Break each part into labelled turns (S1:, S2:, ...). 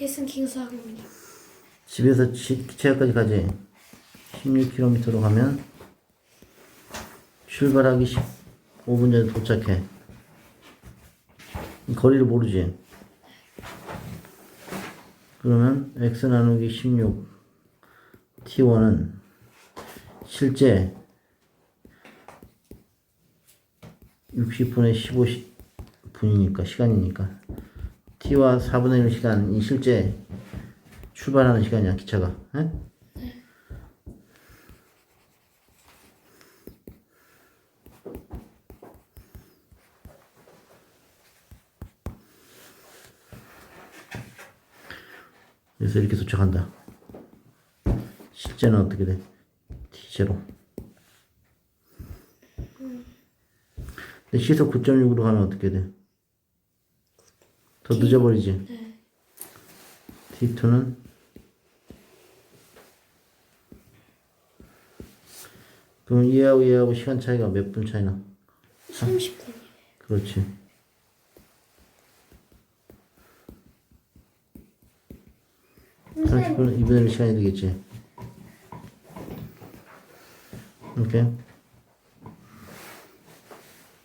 S1: 케이슨 킹스학입니다.
S2: 집에서 지- 기차역까지 가지 16km로 가면 출발하기 15분 전에 도착해. 이 거리를 모르지? 그러면 x 나누기 16 t1은 실제 60분의 15분이니까 시간이니까 t와 4분의 1 시간이 실제 출발하는 시간이야 기차가 에? 그래서 이렇게 도착한다 실제는 어떻게 돼? T제로 근데 시속 9.6으로 가면 어떻게 돼? 더 늦어버리지? T2는 그럼 얘하고 얘하고 시간 차이가 몇 분 차이나?
S1: 30분.
S2: 그렇지.
S1: 선생님,
S2: 30분 2분의 1 시간이 되겠지. 오케이.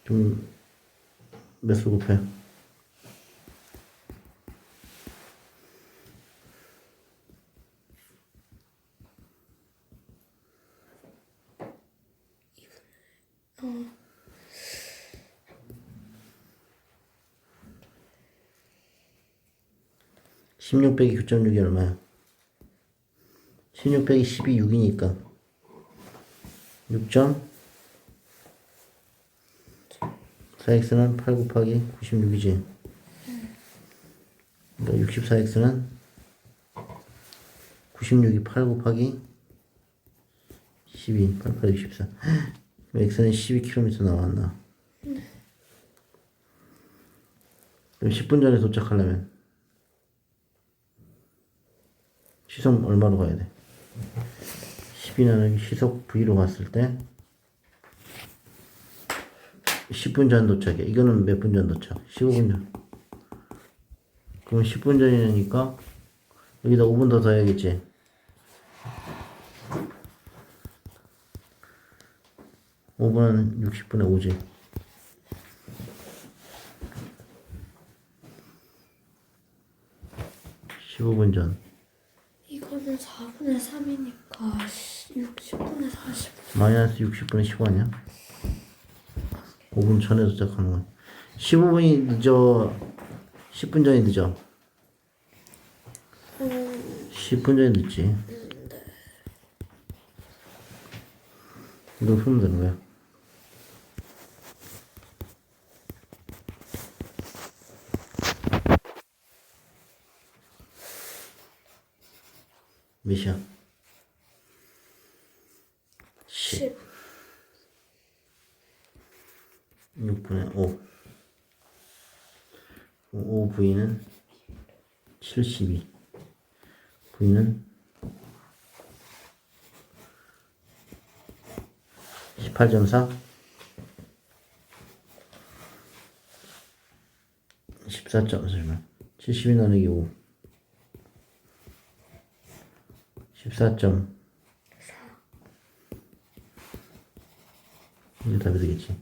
S2: 좀 몇 수 곱해? 십육 빼기 9.6이 얼마야? 16 빼기 12, 6이니까. 6점? 4x는 8 곱하기 96이지. 그러니까 64x는 96이 8 곱하기 12 8 8 64 x는 12km 나왔나 그럼 10분 전에 도착하려면 시속 얼마로 가야 돼? 10이 나누기 시속 V로 갔을 때 10분 전 도착해. 이거는 몇 분 전 도착? 15분 전. 그럼 10분 전이니까 여기다 5분 더 더해야겠지. 오분은 60분의 5지. 십오 분 전.
S1: 이거는 4분의 3이니까 60분의 40.
S2: 마이너스 60분의 15 아니야? 5분 전에 도착하는 거야. 15분이 늦어. 10분 전이 늦어. 10분 전에 늦지. 이거 풀면 되는 거야. 몇이야?
S1: 10.
S2: 6분의 5. 5 V는 72. V는 18.4. 14점, 잠시만. 72 나누기 5. 14점. 이게 답이 되겠지.